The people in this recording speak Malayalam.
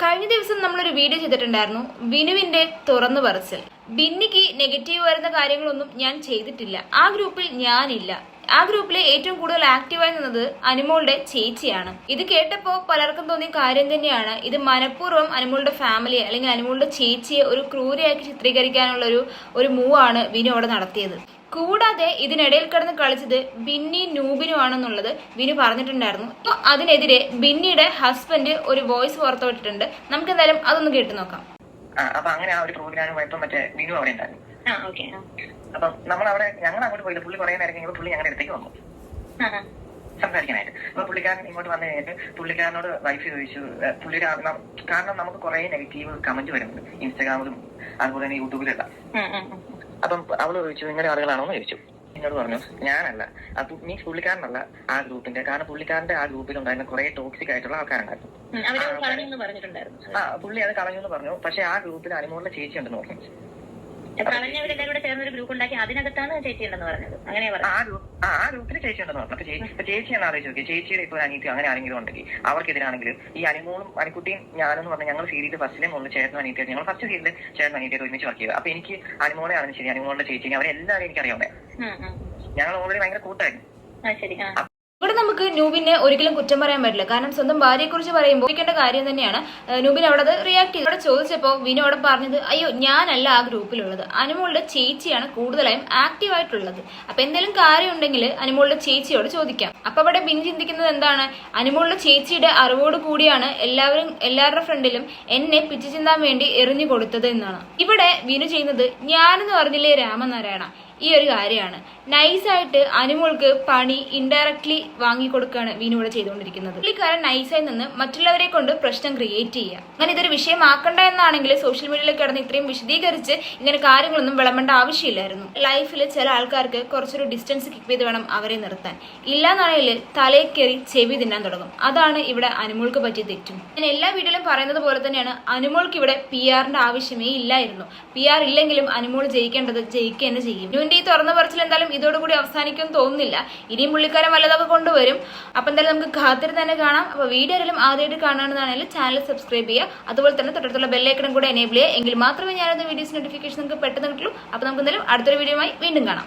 കഴിഞ്ഞ ദിവസം നമ്മളൊരു വീഡിയോ ചെയ്തിട്ടുണ്ടായിരുന്നു. വിനുവിന്റെ തുറന്നു പറച്ചിൽ. ബിന്നിക്ക് നെഗറ്റീവ് വരുന്ന കാര്യങ്ങളൊന്നും ഞാൻ ചെയ്തിട്ടില്ല. ആ ഗ്രൂപ്പിൽ ഞാനില്ല. ആ ഗ്രൂപ്പിലെ ഏറ്റവും കൂടുതൽ ആക്റ്റീവായി നിന്നത് അനുമോളുടെ ചേച്ചിയാണ്. ഇത് കേട്ടപ്പോൾ പലർക്കും തോന്നിയ കാര്യം തന്നെയാണ്. ഇത് മനഃപൂർവം അനുമോളുടെ ഫാമിലിയെ അല്ലെങ്കിൽ അനുമോളുടെ ചേച്ചിയെ ഒരു ക്രൂരയാക്കി ചിത്രീകരിക്കാനുള്ള ഒരു ഒരു മൂവാണ് വിനു അവിടെ നടത്തിയത്. കൂടാതെ ഇതിനിടയിൽ കിടന്ന് കളിച്ചത് ബിന്നി നൂബിനു ആണെന്നുള്ളത് വിനു പറഞ്ഞിട്ടുണ്ടായിരുന്നു. അപ്പൊ അതിനെതിരെ ബിന്നിയുടെ ഹസ്ബൻഡ് ഒരു വോയിസ് പുറത്തുവിട്ടിട്ടുണ്ട്. നമുക്ക് എന്തായാലും അതൊന്ന് കേട്ടു നോക്കാം. അപ്പൊ അങ്ങനെ ആ ഒരു പ്രോഗ്രാം പോയപ്പോ മറ്റേ ബിനു അവിടെ ഉണ്ടായിരുന്നു. ആ ഓക്കെ അപ്പം നമ്മൾ അവിടെ ഞങ്ങൾ അങ്ങോട്ട് പോയില്ല. പുള്ളി കുറെ നേരം കഴിഞ്ഞപ്പോൾ പുള്ളി ഞങ്ങളുടെ അടുത്തേക്ക് വന്നു. സംസാരിക്കാനായിട്ട്. അപ്പൊ പുള്ളിക്കാരൻ ഇങ്ങോട്ട് വന്നു കഴിഞ്ഞിട്ട് പുള്ളിക്കാരനോട് വൈഫ് ചോദിച്ചു പുള്ളി പുള്ളിയുടെ കാരണം നമുക്ക് കുറെ നെഗറ്റീവ് കമന്റ് വരുന്നുണ്ട്. ഇൻസ്റ്റാഗ്രാമിലും അതുപോലെ തന്നെ യൂട്യൂബിലെല്ലാം അപ്പം അവൾ ചോദിച്ചു നിങ്ങളുടെ ആളുകളാണോന്ന്? ചോദിച്ചു. എന്നോട് പറഞ്ഞു ഞാനല്ല. അത് മീൻസ് പുള്ളിക്കാരനല്ല ആ ഗ്രൂപ്പിന്റെ. കാരണം പുള്ളിക്കാരന്റെ ആ ഗ്രൂപ്പിൽ ഉണ്ടായിരുന്ന കുറെ ടോക്സിക് ആയിട്ടുള്ള ആൾക്കാരുണ്ടായിരുന്നു. ആ പുള്ളി അത് കളഞ്ഞു എന്ന് പറഞ്ഞു. പക്ഷെ ആ ഗ്രൂപ്പിൽ അനുമോളിലെ ചേച്ചി ഉണ്ടെന്ന് പറഞ്ഞു കൂടെ ഗ്രൂപ്പ് ഉണ്ടാക്കി അതിനകത്താണ് ചേച്ചി ഉണ്ടെന്ന് പറഞ്ഞത്. അങ്ങനെയാ ആ ആ ഗ്രൂപ്പ് ആ ആ ഗ്രൂപ്പിൽ ചേച്ചി ഉണ്ടെന്ന് പറഞ്ഞു. അപ്പൊ ചേച്ചി ചേച്ചി എന്ന് ആലോചിച്ച് നോക്കി ചേച്ചിയുടെ ഇപ്പൊ അനിയത്തി അങ്ങനെ ആരെങ്കിലും ഉണ്ടെങ്കിൽ അവർക്കെതിരാണെങ്കിലും ഈ അനുമോളും അനിക്കുട്ടിയും ഞാനെന്ന് പറഞ്ഞാൽ ഞങ്ങൾ സീരിയൽ ഫസ്റ്റിലെ മുകളിൽ ചേർന്ന് അനീതിയായിട്ട് ഞങ്ങൾ ഫസ്റ്റ് സീരിയൽ ചേർന്ന് അനിയത്തിയായിട്ട് ഒരുമിച്ച് വർക്ക് ചെയ്തു. അപ്പൊ എനിക്ക് അനുമോളെ ആണെന്ന് ശരി അനുമോളുടെ ചേച്ചി അവരെല്ലാവരും എനിക്ക് അറിയാവുന്നേ ഉം, ഉം. ഞങ്ങൾ ഓൾറെഡി ഭയങ്കര കൂട്ടായിരുന്നു. ഇവിടെ നമുക്ക് നൂബിനെ ഒരിക്കലും കുറ്റം പറയാൻ പറ്റില്ല. കാരണം സ്വന്തം ഭാര്യയെ കുറിച്ച് പറയുമ്പോൾ ചോദിക്കേണ്ട കാര്യം തന്നെയാണ്. നൂബിൻ അവിടെ അത് റിയാക്ട് ചെയ്തു. അവിടെ ചോദിച്ചപ്പോൾ വിനു അവിടെ പറഞ്ഞത് അയ്യോ ഞാനല്ല ആ ഗ്രൂപ്പിലുള്ളത്. അനുമോളുടെ ചേച്ചിയാണ് കൂടുതലായും ആക്റ്റീവ് ആയിട്ടുള്ളത്. അപ്പൊ എന്തെങ്കിലും കാര്യം ഉണ്ടെങ്കിൽ അനുമോളുടെ ചേച്ചിയോട് ചോദിക്കാം. അപ്പൊ അവിടെ ബിൻ ചിന്തിക്കുന്നത് എന്താണ്? അനുമോളുടെ ചേച്ചിയുടെ അറിവോട് കൂടിയാണ് എല്ലാവരും എല്ലാവരുടെ ഫ്രണ്ടിലും എന്നെ പിച്ചു ചിന്താൻ വേണ്ടി എറിഞ്ഞു കൊടുത്തത് എന്നാണ്. ഇവിടെ വിനു ചെയ്യുന്നത് ഞാനെന്ന് പറഞ്ഞില്ലേ രാമനാരായണ? ഈ ഒരു കാര്യമാണ്. നൈസായിട്ട് അനുമോൾക്ക് പണി ഇൻഡയറക്ട്ലി വാങ്ങിക്കൊടുക്കുകയാണ് വീണു ഇവിടെ ചെയ്തുകൊണ്ടിരിക്കുന്നത്. പുള്ളിക്കാരൻ നൈസായി നിന്ന് മറ്റുള്ളവരെ കൊണ്ട് പ്രശ്നം ക്രിയേറ്റ് ചെയ്യുക. അങ്ങനെ ഇതൊരു വിഷയമാക്കണ്ട എന്നാണെങ്കിൽ സോഷ്യൽ മീഡിയയിൽ കിടന്ന് ഇത്രയും വിശദീകരിച്ച് ഇങ്ങനെ കാര്യങ്ങളൊന്നും വിളമ്പേണ്ട ആവശ്യമില്ലായിരുന്നു. ലൈഫിൽ ചില ആൾക്കാർക്ക് കുറച്ചൊരു ഡിസ്റ്റൻസ് കിക്ക് ചെയ്ത് വേണം അവരെ നിർത്താൻ. ഇല്ലാന്നാണെങ്കിൽ തലയിൽ കയറി ചെവി തിന്നാൻ തുടങ്ങും. അതാണ് ഇവിടെ അനുമോൾക്ക് പറ്റിയ തെറ്റും. ഞാൻ എല്ലാ വീഡിയോയിലും പറയുന്നത് പോലെ തന്നെയാണ്. അനുമോൾക്ക് ഇവിടെ പി ആറിന്റെ ആവശ്യമേ ഇല്ലായിരുന്നു. പി ആർ ഇല്ലെങ്കിലും അനുമോൾ ജയിക്കേണ്ടത് ജയിക്കുക തന്നെ ചെയ്യും. ഇവന്റെ ഈ തുറന്ന പറച്ചിൽ എന്തായാലും ഇതോടുകൂടി അവസാനിക്കും തോന്നുന്നില്ല. ഇനിയും പുള്ളിക്കാരൻ വല്ലതൊക്കെ കൊണ്ടുവരും. അപ്പൊ എന്തായാലും നമുക്ക് ഖാത്തിരി തന്നെ കാണാം. അപ്പൊ വീഡിയോ ആയാലും ആദ്യമായിട്ട് കാണുകയാണെന്നാണെങ്കിൽ ചാനൽ സബ്സ്ക്രൈബ് ചെയ്യുക. അതുപോലെ തന്നെ തൊട്ടടുത്തുള്ള ബെല്ലൈക്കണം കൂടെ എനേബിൾ ചെയ്യുക. എങ്കിൽ മാത്രമേ ഞാനത് വീഡിയോസ് നോട്ടിഫിക്കേഷൻ നിങ്ങൾക്ക് പെട്ടെന്ന് കിട്ടുള്ളൂ. അപ്പൊ നമുക്ക് എന്തായാലും അടുത്തൊരു വീഡിയോയുമായി വീണ്ടും കാണാം.